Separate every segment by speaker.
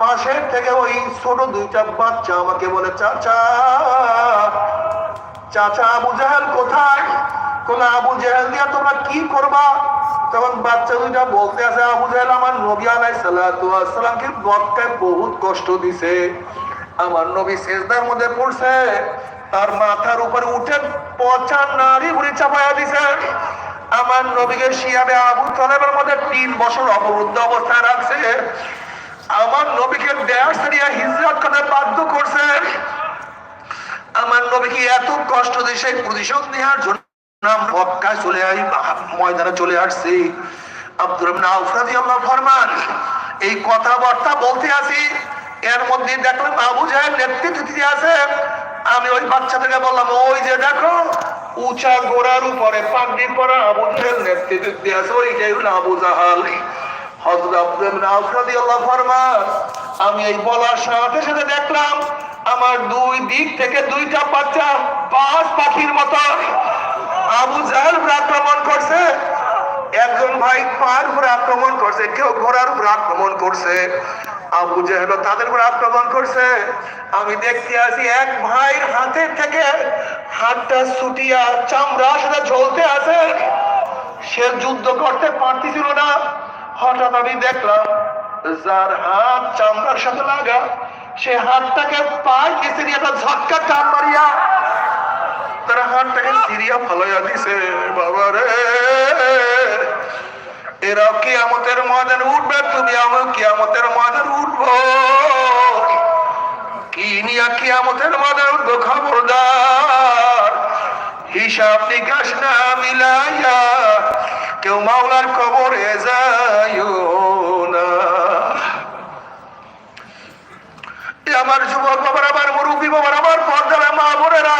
Speaker 1: পাশের থেকে ওই ছোট দুইটা বাচ্চা আমাকে বলে, চাচা চাচা আবু জাহেল কোথায়? কোন আবু জাহেল দিয়া তোমরা কি করবা? তখন বাচ্চা দুইটা বলতে আছে, আবু জাহেল আমার নবী আলাই সালামকে বক্কায় বহুত কষ্ট দিছে। আমার নবী সেজদার মধ্যে পড়ছে, তার মাথার উপরে উঠে পচা নারী বুড়ি চাপায়া দিছে। আমার নবীকে শিয়াবে আবু তলেবের মধ্যে তিন বছর অবরুদ্ধ অবস্থায় রাখছে। আমার নবীকে দেশ ছাড়িয়া হিজরত করতে বাধ্য করছে। আমার নবীকে এত কষ্ট দিয়ে সেই প্রতিশোধ নেওয়ার জন্য মক্কায় চলে আই ময়দানে চলে আসছি। আব্দুর আল্লাহ ফরমান, এই কথাবার্তা বলতে আসি। এর মধ্যে দেখলাম আবু জাহেল নেতৃত্ব দিতে আছে আমি ওই বাচ্চা থেকে বললাম, ওই যে দেখো, উঁচা গোড়ার উপরে পাগড়ি পরা আবু জাহেল নেতৃত্ব দিয়ে আছে ওইটাই হলো আবু জাহাল। আমি এই বলার সাথে সাথে দেখলাম আমার দুই দিক থেকে দুইটা বাচ্চা পাঁচ পাখির মতো। আবু জাহেল আক্রমণ করছে, একজন ভাই পার উপরে আক্রমণ করছে, কেউ ঘোড়ার উপরে আক্রমণ করছে। আবু জাহেল তাদের উপরে আক্রমণ করছে। আমি দেখতে আছি এক ভাইয়ের হাতের থেকে হাতটা ছুটিয়া চামড়া সেটা ঝলতে আছে। সে যুদ্ধ করতে পারতেছিল না। হঠাৎ আমি দেখলাম, যার হাত চামড়ার সাথে লাগা, সে হাতটাকে পায় গেছে একটা ঝটকা টান মারিয়া তার হাতটাকে সিরিয়া ফালাইয়া দিছে। বাবা রে এরা কিয়ামতের ময়দানে উঠবে, তুমি আমি কিয়ামতের ময়দানে উঠবো। কি নিয়া কিয়ামতের ময়দানে উঠবো, খবরদার? হিসাব নিকাশ না মিলাইয়া কেউ মাওলার কবরে যাইও না। আমার যুবক বাবার, আমার মুরব্বী বাবার, আমার পর্দার মা বোনেরা,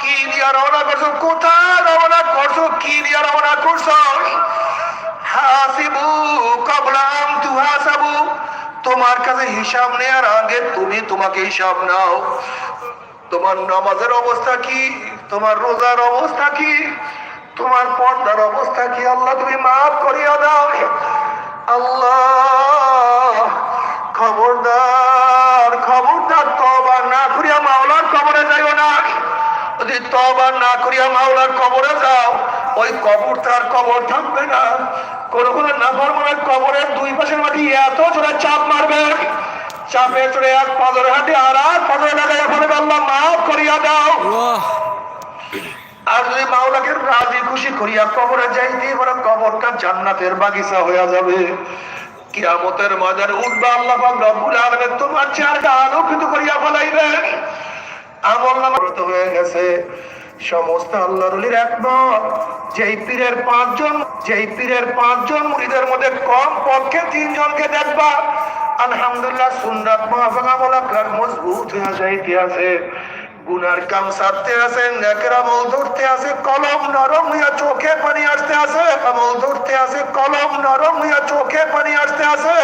Speaker 1: কি নিয়ে রওনা করছ? কোথায় রওনা করছ? কি নিয়ে রওনা করছ? হাসিবু, কবলাম তু হাসাবু। তোমার কাছে হিসাব নেওয়ার আগে তুমি তোমাকে হিসাব নাও। তোমার নামাজের অবস্থা কি? তোমার রোজার অবস্থা কি? তোমার পর্দার অবস্থা কি? আল্লাহ, তুমি মাফ করিয়া দাও। আল্লাহ, খবরদার খবরদার তবা না করিয়া মাওলার কবরে যাইও না। যদি তবা না করিয়া মাওলার কবরে যাও, ওই কবর তার কবর থাকবে না। কোন কোন নাফরমানের কবরের দুই পাশের মাটি এত জোরে চাপ মারবে। চাপে চড়ে এক আর এক লাগাইয়া আল্লাহ মাফ করিয়া দাও। আর যদি মাওলাকে রাজি খুশি করিয়া কবরে যাইতে পারে কবরটা জান্নাতের বাগিচা হয়ে যাবে। কিয়ামতের ময়দানে উঠবে আল্লাহ পাক রব্বুল আলামিন তোমার চেহারাটা আলোকিত করিয়া ফলাইবে। আমল নামাত হয়ে গেছে। সমস্ত একমত যেই পীরের পাঁচজন যেই পীরের পাঁচজন মুরিদের মধ্যে কম পক্ষে তিনজনকে দেখবা। আলহামদুলিল্লাহ সুন্নাত মাহফাকা মোলাকার মজবুত হয়ে যাইতে আছে। গুনার কাম সারতে আছে, নেকের আমল ধরতে আছে, কলম নরম হইয়া চোখে পানি আসতে আছে, আমল ধরতে আছে, কলম নরম হইয়া চোখে পানি আসতে আছে।